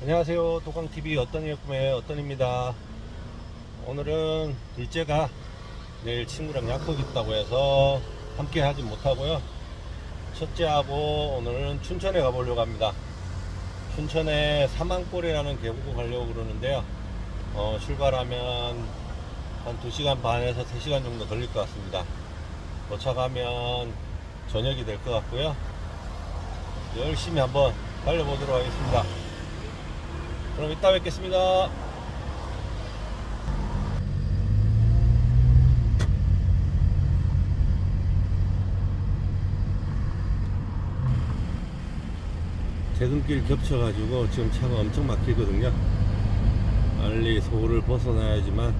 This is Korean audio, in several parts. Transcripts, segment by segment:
안녕하세요. 도광TV 어떤이의 꿈의 어떤입니다. 오늘은 둘째가 내일 친구랑 약속 있다고 해서 함께 하진 못하고요. 첫째하고 오늘은 춘천에 가보려고 합니다. 춘천에 사망골이라는 계곡을 가려고 그러는데요. 어, 출발하면 한 2시간 반에서 3시간 정도 걸릴 것 같습니다. 도착하면 저녁이 될 것 같고요. 열심히 한번 달려보도록 하겠습니다. 그럼 이따 뵙겠습니다. 퇴근길 겹쳐가지고 지금 차가 엄청 막히거든요. 빨리 서울을 벗어나야지만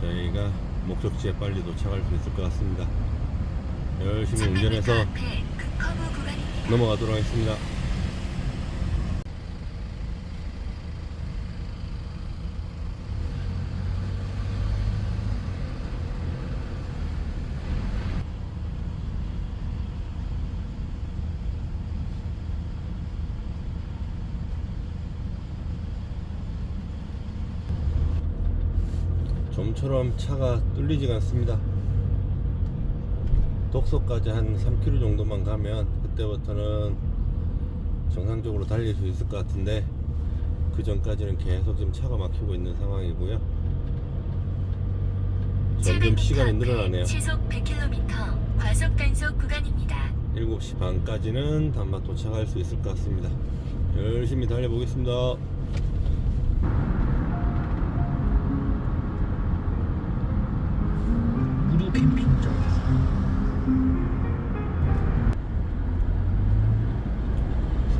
저희가 목적지에 빨리 도착할 수 있을 것 같습니다. 열심히 운전해서 넘어가도록 하겠습니다. 좀처럼 차가 뚫리지가 않습니다. 독서까지 한 3km 정도만 가면 그때부터는 정상적으로 달릴 수 있을 것 같은데 그 전까지는 계속 지금 차가 막히고 있는 상황이고요. 점점 시간이 늘어나네요. 시속 100km 과속 단속 구간입니다. 7시 반까지는 단마 도착할 수 있을 것 같습니다. 열심히 달려보겠습니다.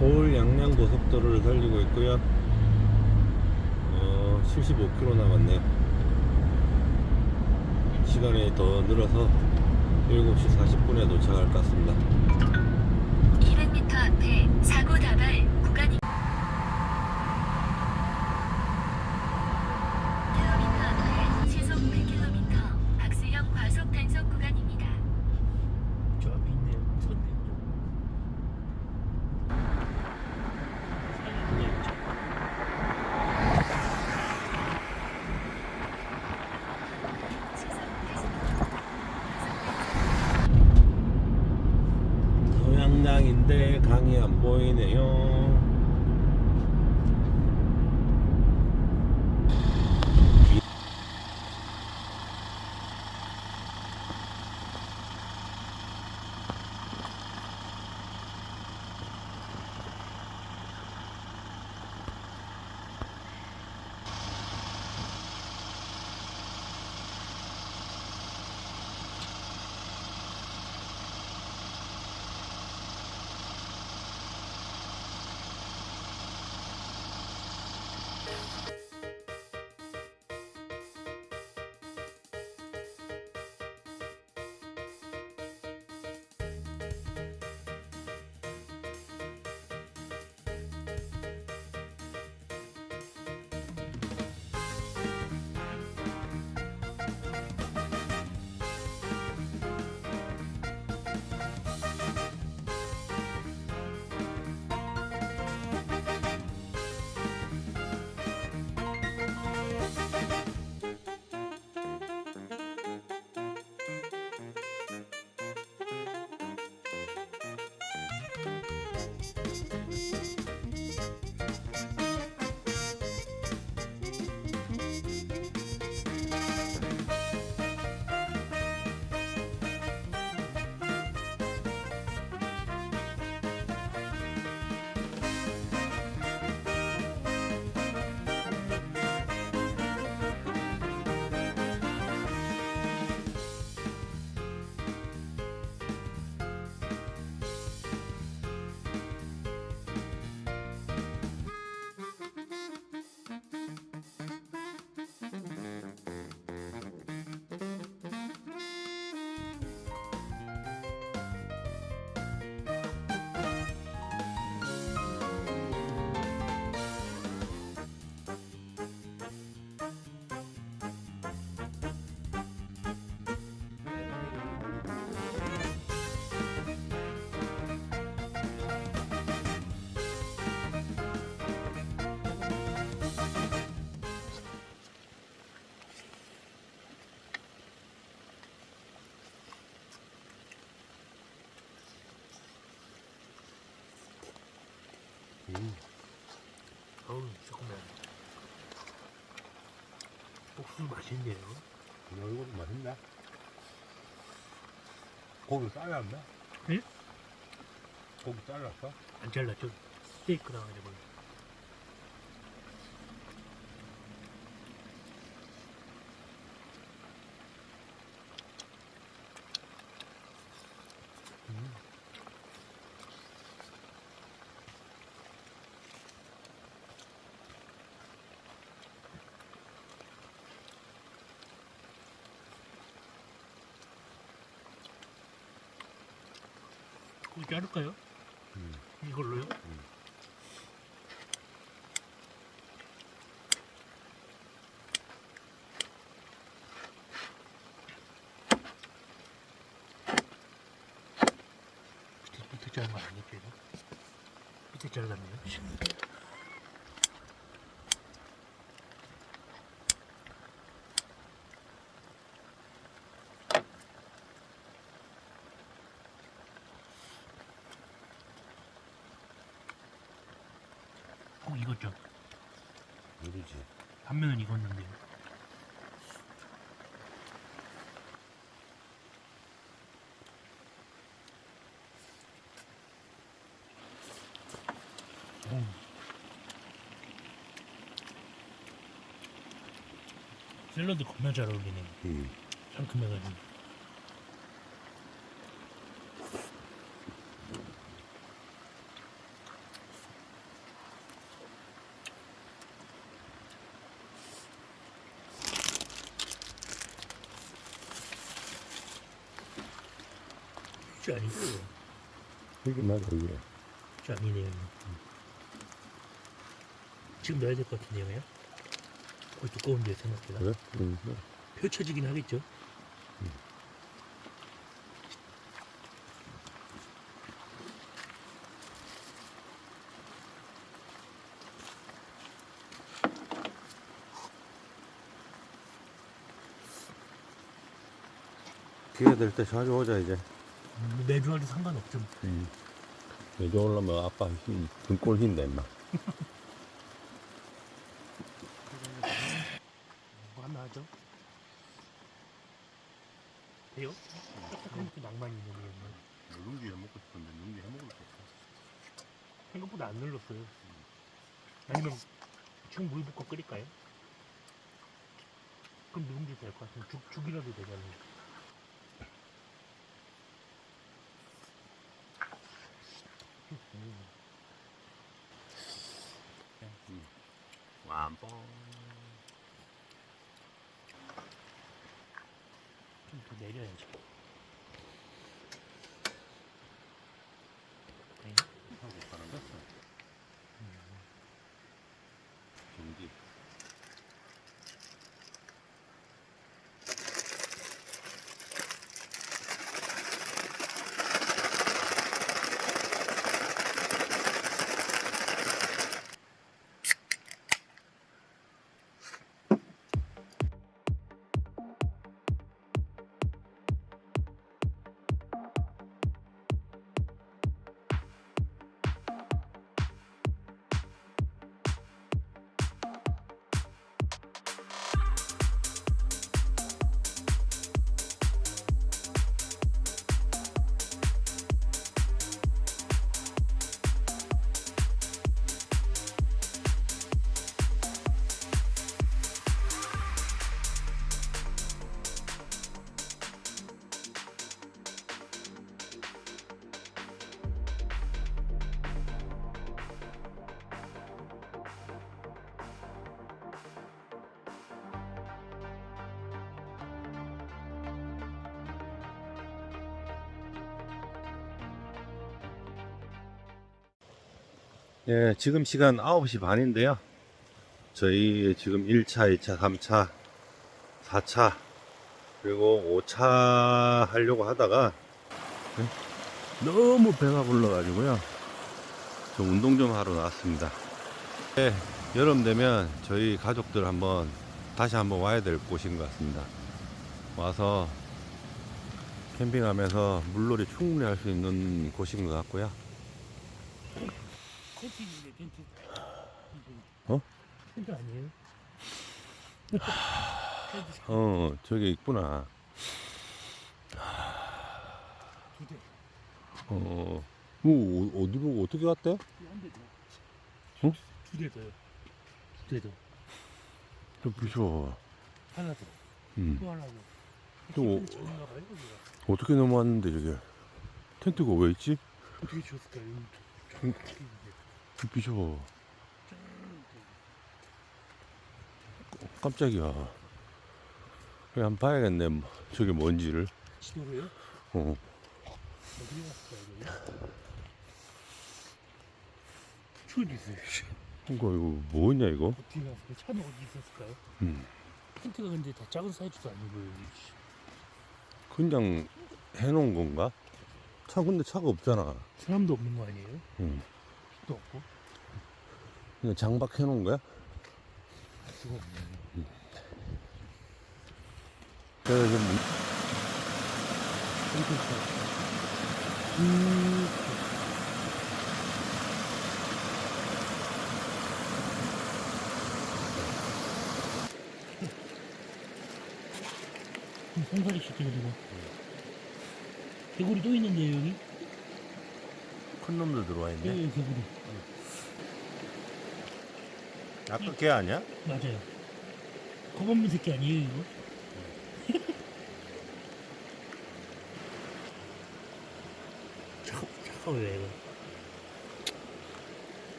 서울 양양 고속도로를 달리고 있고요. 어, 75km 남았네요. 시간이 더 늘어서 7시 40분에 도착할 것 같습니다. 200m 앞에 사고 다발 구간이 킬로미터 앞에 시속 100km 박스형 과속 단속 구간입니다. 저 앞에 있네 선대 소양량인데 강이 안 보이네요. 음. 어우 조금만 옥수수 맛있네요 이거 맛있네. 고기 잘랐나? 응? 고기 잘랐어? 안 잘랐죠? 스테이크 나가지고 고기 자를까요? 음. 이걸로요? 밑에, 밑에 자른 거 아니겠죠? 밑에 잘랐네요 익었죠? 모르지. 한 면은 익었는데 음. 샐러드 겁나 잘 어울리네 음. 상큼해가지고 쉽지 아니고 이게 맞아, 이게. 짱이네요 지금 넣어야 될 것 같은데요 거의 두꺼운데 생각보다 그래? 응. 펼쳐지긴 하겠죠 기회 될 때 자주 오자, 이제. 음, 매주 와도 상관없죠 음. 여기 올라면 아빠 힘, 등골 흰다, 임마. 뭐 하나 하죠? 돼요? 것도 낭만이 있는 거예요 누룽지 해 먹고 싶은데, 누룽지 해 먹을 게 없어. 생각보다 안 눌렀어요 아니면 지금 물 붓고 끓일까요? 그럼 누룽지 될 것 같으면 죽, 죽이라도 되잖아요 완뽕. 좀더 내려야죠 예, 지금 시간 9시 반인데요. 저희 지금 1차, 2차, 3차, 4차, 그리고 5차 하려고 하다가 예, 너무 배가 불러가지고요. 좀 운동 좀 하러 나왔습니다. 예, 여름 되면 저희 가족들 한번 다시 한번 와야 될 곳인 것 같습니다. 와서 캠핑하면서 물놀이 충분히 할 수 있는 곳인 것 같고요. 텐트인데 텐트. 어? 텐트 아니에요? 텐트 어, 저기 있구나. 두 대. 어, 뭐, 어디로, 어떻게 갔대? 한대 더. 응? 두대 더요. 두 대 더. 좀 비춰. 하나 더. 음. 또 하나 더. 또 뭐- 전인가 봐요, 여기가. 어떻게 넘어왔는데, 저게? 텐트가 왜 있지? 어떻게 지었을까요? 여기 비춰. 짠, 깜짝이야. 그래, 한번 봐야겠네. 뭐, 저게 뭔지를. 지도로요? 어. 어디에 갔을까요? 추워도 있어요. 이거, 이거 뭐냐, 이거? 어떻게 갔을까요? 차는 어디 있었을까요? 음. 텐트가 근데 다 작은 사이즈도 아니고. 그냥 해놓은 건가? 차, 근데 차가 없잖아. 사람도 없는 거 아니에요? 응. 빛도 없고 그냥 장박 해 놓은 거야? 알 수가 없네. 그래서 좀, 텐트 있어. 음. 송사리 시켜가지고 개구리 또 있는데요 여기? 큰 놈들 들어와 있네. 여기 개구리 아까 걔 아니야? 맞아요 겁없는 새끼 아니에요 이거? 차가, 차가 왜 이거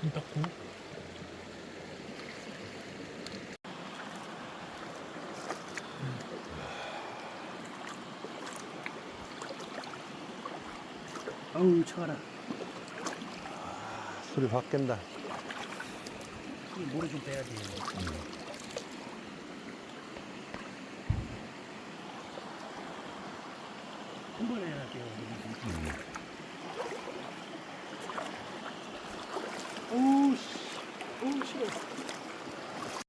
손 닦고 아우 차가라 소리 확 깬다. 이 모래 좀 빼야 돼요 한 번에 할게요. 오